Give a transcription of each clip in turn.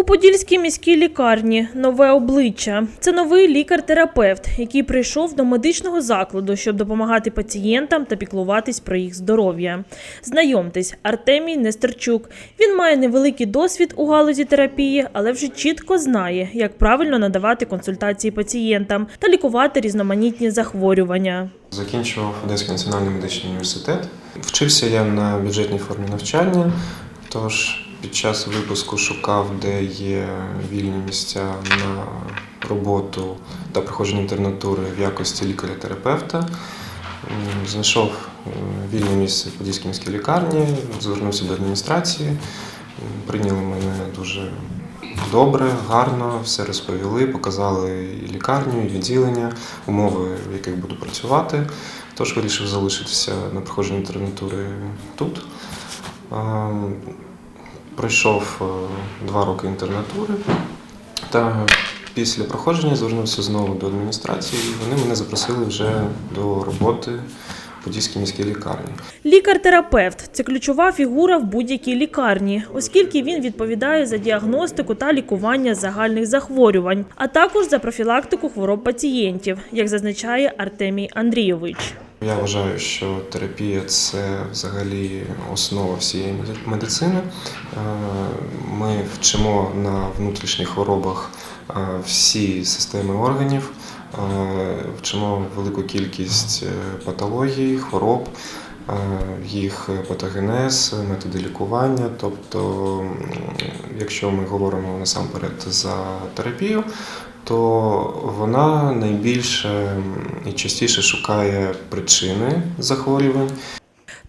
У Подільській міській лікарні нове обличчя. Це новий лікар-терапевт, який прийшов до медичного закладу, щоб допомагати пацієнтам та піклуватись про їх здоров'я. Знайомтесь, Артемій Нестерчук. Він має невеликий досвід у галузі терапії, але вже чітко знає, як правильно надавати консультації пацієнтам та лікувати різноманітні захворювання. Закінчував Одеський національний медичний університет. Вчився я на бюджетній формі навчання, тож під час випуску шукав, де є вільні місця на роботу та проходження інтернатури в якості лікаря-терапевта. Знайшов е, вільне місце в Подільській міській лікарні, звернувся до адміністрації, прийняли мене дуже добре, гарно, все розповіли, показали і лікарню, і відділення, умови, в яких буду працювати. Тож вирішив залишитися на проходженні інтернатури тут. Пройшов е, два роки інтернатури та після проходження звернувся знову до адміністрації. і Вони мене запросили вже до роботи Подільській міській лікарні. Лікар-терапевт це ключова фігура в будь-якій лікарні, оскільки він відповідає за діагностику та лікування загальних захворювань, а також за профілактику хвороб пацієнтів, як зазначає Артемій Андрійович. Я вважаю, що терапія це взагалі основа всієї меди- медицини. Е, Ми вчимо на внутрішніх хворобах е, всі системи органів, е, вчимо велику кількість патологій, хвороб, їх патогенез, методи лікування. Тобто, якщо ми говоримо насамперед за терапію, то вона найбільше і частіше шукає причини захворювань.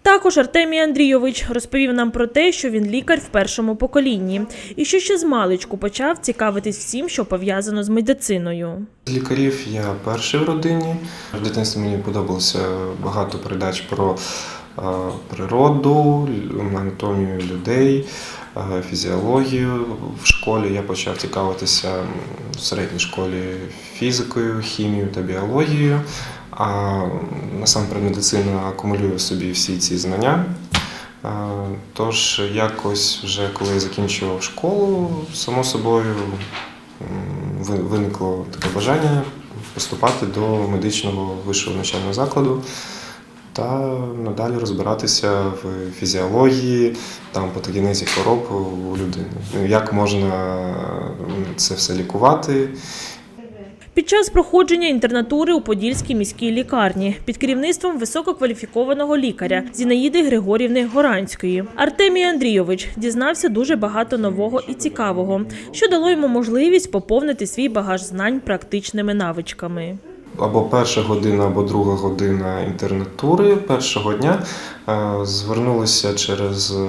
Також Артемій Андрійович розповів нам про те, що він лікар в першому поколінні, і що ще з маличку почав цікавитись всім, що пов'язано з медициною. З лікарів я перший в родині. В дитинстві мені подобалося багато передач про е, природу, анатомію людей, фізіологію. В школі я почав цікавитися в середній школі фізикою, хімією та біологією. А насамперед медицина акумулює в собі всі ці знання. Е, Тож якось вже коли я закінчував школу, само собою виникло таке бажання поступати до медичного вищого навчального закладу та надалі розбиратися в фізіології, там патогенезі хвороб у людини. Ну, Як можна це все лікувати, Під час проходження інтернатури у Подільській міській лікарні під керівництвом висококваліфікованого лікаря Зінаїди Григорівни Горанської Артемій Андрійович дізнався дуже багато нового і цікавого, що дало йому можливість поповнити свій багаж знань практичними навичками. Або перша година, або друга година інтернатури першого дня е, звернулися через е,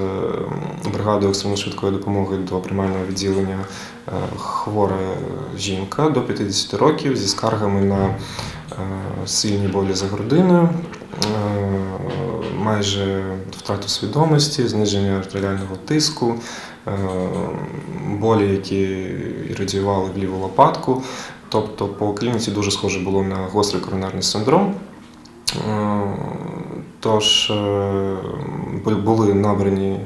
бригаду екстреної швидкої допомоги до приймального відділення е, хвора жінка до 50 років зі скаргами на сильні болі за грудиною, майже втрату свідомості, зниження артеріального тиску, болі, які радіювали в ліву лопатку. Тобто по клініці дуже схоже було на гострий коронарний синдром. Е, Тож е, були набрані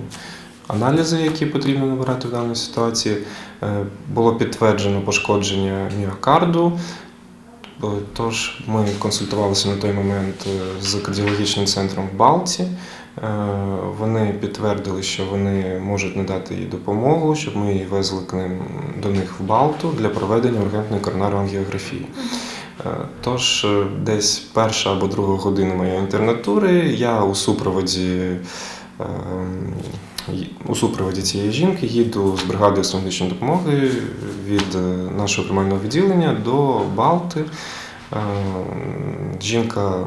аналізи, які потрібно набирати в даній ситуації. Е, Було підтверджено пошкодження міокарду. Тож ми консультувалися на той момент з кардіологічним центром в Балті. Е, Вони підтвердили, що вони можуть надати їй допомогу, щоб ми її везли к ним до них в Балту для проведення ургентної коронарної ангіографії. Е, Тож е, десь перша або друга година моєї інтернатури я у супроводі. У супроводі цієї жінки їду з бригадою медичної допомоги від нашого приймального відділення до Балти. Жінка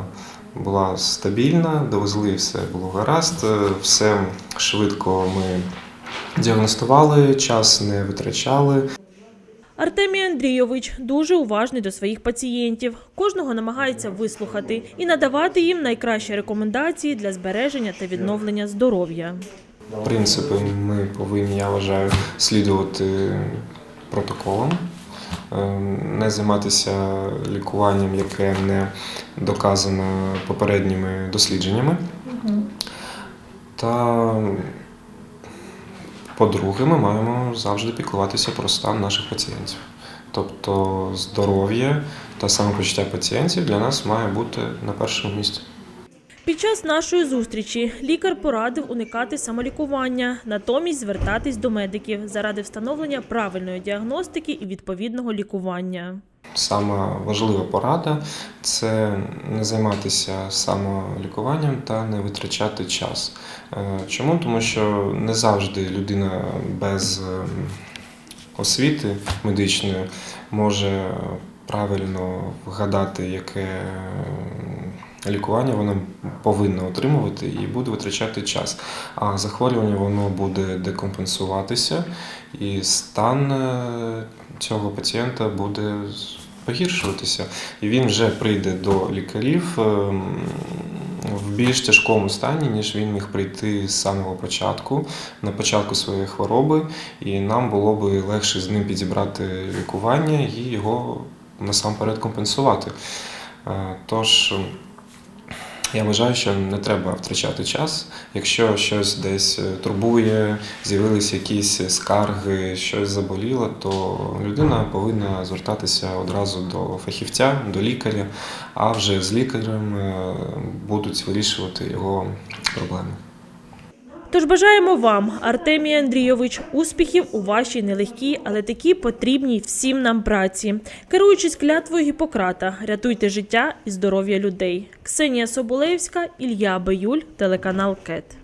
була стабільна, довезли все було гаразд, е, все швидко ми діагностували, час не витрачали. Артемій Андрійович дуже уважний до своїх пацієнтів. Кожного намагається вислухати і надавати їм найкращі рекомендації для збереження та відновлення здоров'я. Принципи ми повинні, я вважаю, слідувати протоколам, е, не займатися лікуванням, яке не доказано попередніми дослідженнями. Та По-друге, ми маємо завжди піклуватися про стан наших пацієнтів. Тобто здоров'я та самопочуття пацієнтів для нас має бути на першому місці. Під час нашої зустрічі лікар порадив уникати самолікування, натомість звертатись до медиків заради встановлення правильної діагностики і відповідного лікування. Сама важлива порада це не займатися самолікуванням та не витрачати час. Е, Чому? Тому що не завжди людина без ем, освіти медичної може правильно вгадати, яке лікування вона повинна отримувати і буде витрачати час. А захворювання воно буде декомпенсуватися, і стан е, цього пацієнта буде погіршуватися. І він вже прийде до лікарів ем, в більш тяжкому стані, ніж він міг прийти з самого початку, на початку своєї хвороби, і нам було би легше з ним підібрати лікування і його насамперед компенсувати. Е, Тож я вважаю, що не треба втрачати час. Якщо щось десь е, турбує, з'явилися якісь скарги, щось заболіло, то людина повинна звертатися одразу до фахівця, до лікаря, а вже з лікарем е, будуть вирішувати його проблеми. Тож бажаємо вам, Артемій Андрійович, успіхів у вашій нелегкій, але такій потрібній всім нам праці. Керуючись клятвою Гіппократа, рятуйте життя і здоров'я людей. Ксенія Соболевська, Ілля Баюль, телеканал КЕТ.